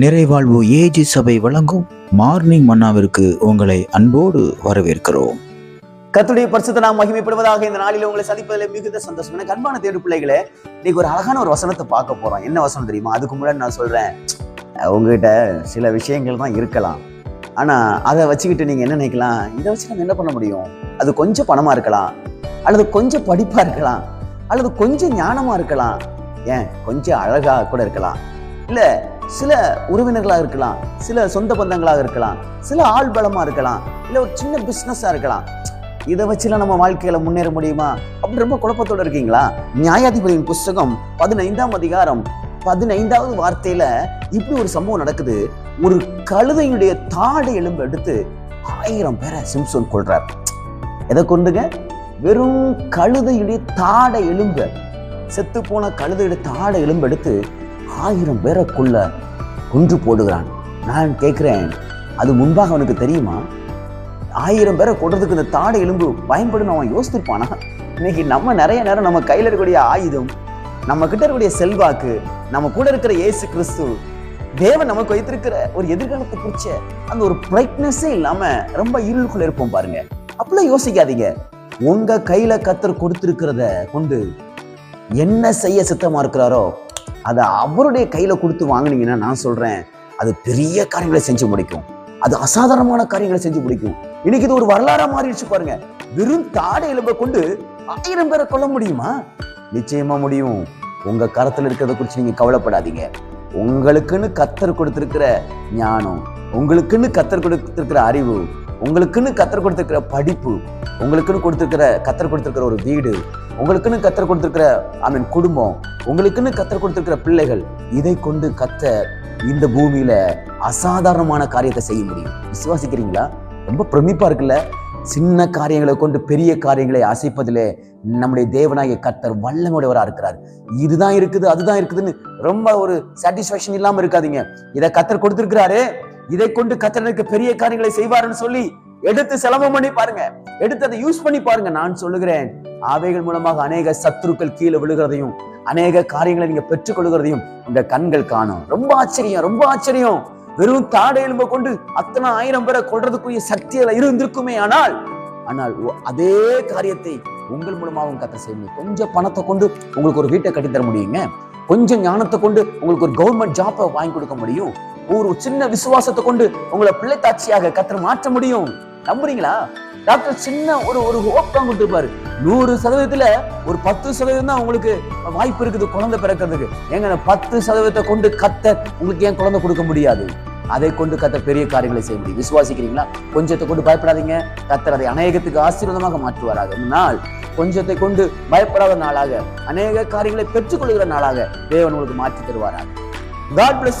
நிறைவாழ்வு AG சபை வழங்கும் morning மன்னாவிற்கு உங்களை அன்போடு வரவேற்கிறோம். கத்துடைய பரிசுத்த நாம் மகிமைப்படுவதாக இந்த நாளில் உங்களை சந்திப்பதில் மிகுந்த சந்தோஷம். எனக்கு அன்பான தேடு பிள்ளைகளே இன்னைக்கு ஒரு அழகான ஒரு வசனத்தை பார்க்க போறோம். என்ன வசனம் தெரியுமா? அதுக்கு முன்னாடி நான் சொல்றேன். உங்ககிட்ட சில விஷயங்கள் தான் இருக்கலாம். ஆனால் அதை வச்சுக்கிட்டு நீங்கள் என்ன நினைக்கலாம்? இதை வச்சு நம்ம என்ன பண்ண முடியும்? அது கொஞ்சம் பணமாக இருக்கலாம். அல்லது கொஞ்சம் படிப்பாக இருக்கலாம். அல்லது கொஞ்சம் ஞானமாக இருக்கலாம். ஏன்? கொஞ்சம் அழகாக கூட இருக்கலாம். இல்லை சில உறவினர்களாக இருக்கலாம் சில சொந்த பந்தங்களாக இருக்கலாம் சில ஆள் பலமாக இருக்கலாம் இல்ல ஒரு சின்ன பிஸ்னஸாக இருக்கலாம். இதை வச்சுலாம் நம்ம வாழ்க்கையில முன்னேற முடியுமா? அப்படி ரொம்ப குழப்பத்தோட இருக்கீங்களா? நியாயாதிபதியின் புஸ்தகம் பதினைந்தாம் அதிகாரம் பதினைந்தாவது வார்த்தையில இப்படி ஒரு சம்பவம் நடக்குது. ஒரு கழுதையுடைய தாடை எலும்பு எடுத்து ஆயிரம் பேரை சிம்சோன் கொள்றார் எதை கொண்டுங்க வெறும் கழுதையுடைய தாடை எலும்பு. செத்து போன கழுதையுடைய தாடை எலும்பு எடுத்து ஆயிரம் பேரை கொள்ள கொன்று போடுகிறான். நான் கேட்கிறேன் அது முன்பாக அவனுக்கு தெரியுமா? ஆயிரம் பேரை கொடுறதுக்கு இந்த தாடை எலும்பு பயன்படும் அவன் யோசித்திருப்பானா? இன்னைக்கு நம்ம நிறைய நேரம் நம்ம கையில் இருக்கக்கூடிய ஆயுதம் நம்ம கிட்ட இருக்கக்கூடிய செல்வாக்கு நம்ம கூட இருக்கிற இயேசு கிறிஸ்து தேவன் நமக்கு வைத்திருக்கிற ஒரு எதிர்காலத்தை குறிச்ச அந்த ஒரு பிரைட்னஸே இல்லாம ரொம்ப இருளுக்குள்ள இருப்போம் பாருங்க. அப்படிலாம் யோசிக்காதீங்க. உங்க கையில கத்தர் கொடுத்திருக்கிறத கொண்டு என்ன செய்ய சித்தமா இருக்கிறாரோ அதை அவருடைய கையில கொடுத்து வாங்குனீங்கன்னா நான் சொல்றேன் அது பெரிய காரியங்களை செஞ்சு முடிக்கும். அது அசாதாரணமான காரியங்களை செஞ்சு முடிக்கும். இன்னைக்கு இது ஒரு வரலாறா மாறிடுச்சு பாருங்க. வெறும் தாடை எலும்பை கொண்டு ஆயிரம் பேரை கொல்ல முடியுமா? நிச்சயமா முடியும். உங்க கரத்துல இருக்கிறத குறித்து நீங்க கவலைப்படாதீங்க. உங்களுக்குன்னு கத்தர் கொடுத்திருக்கிற ஞானம் உங்களுக்குன்னு கத்தர் கொடுத்திருக்கிற அறிவு உங்களுக்குன்னு கத்தர் கொடுத்துருக்கிற படிப்பு உங்களுக்குன்னு கொடுத்துருக்கிற கத்தர் கொடுத்துருக்கிற ஒரு வீடு உங்களுக்குன்னு கத்தர் கொடுத்துருக்கிற ஐ மீன் குடும்பம் உங்களுக்குன்னு கத்தர் கொடுத்துருக்கிற பிள்ளைகள் இதை கொண்டு கத்த இந்த பூமியில அசாதாரணமான காரியத்தை செய்ய முடியும். விசுவாசிக்கிறீங்களா? ரொம்ப பிரமிப்பா இருக்குல்ல? சின்ன காரியங்களை கொண்டு பெரிய காரியங்களை அசைப்பதிலே நம்முடைய தேவனாகிய கர்த்தர் வல்லமுடையவராக இருக்கிறார். இதுதான் இருக்குது அதுதான் இருக்குதுன்னு ரொம்ப ஒரு சாட்டிஸ்ஃபேக்ஷன் இல்லாமல் இருக்காதீங்க. இதை கத்தர் கொடுத்துருக்கிறாரு இதை கொண்டு கத்தனருக்கு பெரிய காரியங்களை செய்வாருன்னு சொல்லி எடுத்து செலவு பண்ணி பாருங்க. எடுத்து அதை யூஸ் பண்ணி பாருங்க. நான் சொல்லுகிறேன் ஆவைகள் மூலமாக அநேக சத்துருக்கள் கீழே விழுகிறதையும் அநேக காரியங்களை நீங்க பெற்றுக்கொள்கிறதையும் உங்க கண்கள் காணும். ரொம்ப ஆச்சரியம் ரொம்ப ஆச்சரியம். வெறும் தாடை எலும்ப கொண்டு அத்தனை ஆயிரம் பேரை கொள்றதுக்குரிய சக்தி அதுல இருந்திருக்குமே ஆனால் ஆனால் அதே காரியத்தை உங்கள் மூலமாகவும் கத்த செய்ய முடியும். கொஞ்சம் பணத்தை கொண்டு உங்களுக்கு ஒரு வீட்டை கட்டித்தர முடியுங்க. கொஞ்சம் ஞானத்தை கொண்டு உங்களுக்கு ஒரு கவர்மெண்ட் ஜாப்பை வாங்கி கொடுக்க முடியும். ஒரு சின்ன விசுவாசத்தை கொண்டு உங்களை பிள்ளைத்தாட்சியாக கத்திர மாற்ற முடியும். நம்புறீங்களா? டாக்டர் சின்ன ஒரு ஒரு ஹோப் தான் கொடுத்துருப்பாரு. நூறு சதவீதத்துல ஒரு பத்து சதவீதம் தான் உங்களுக்கு வாய்ப்பு இருக்குது குழந்தை பிறக்கிறதுக்கு. ஏங்க பத்து சதவீதத்தை கொண்டு கத்த உங்களுக்கு ஏன் குழந்தை கொடுக்க முடியாது? அதை கொண்டு கத்த பெரிய காரியங்களை செய்ய முடியும். விசுவாசிக்கிறீங்களா? கொஞ்சத்தை கொண்டு பயப்படாதீங்க. கத்தர் அதை அநேகத்துக்கு ஆசீர்வாதமாக மாற்றுவாராக. நாள் கொஞ்சத்தை கொண்டு பயப்படாத நாளாக அநேக காரியங்களை பெற்றுக்கொள்கிற நாளாக தேவன் உங்களுக்கு மாற்றி தருவாராக. God plus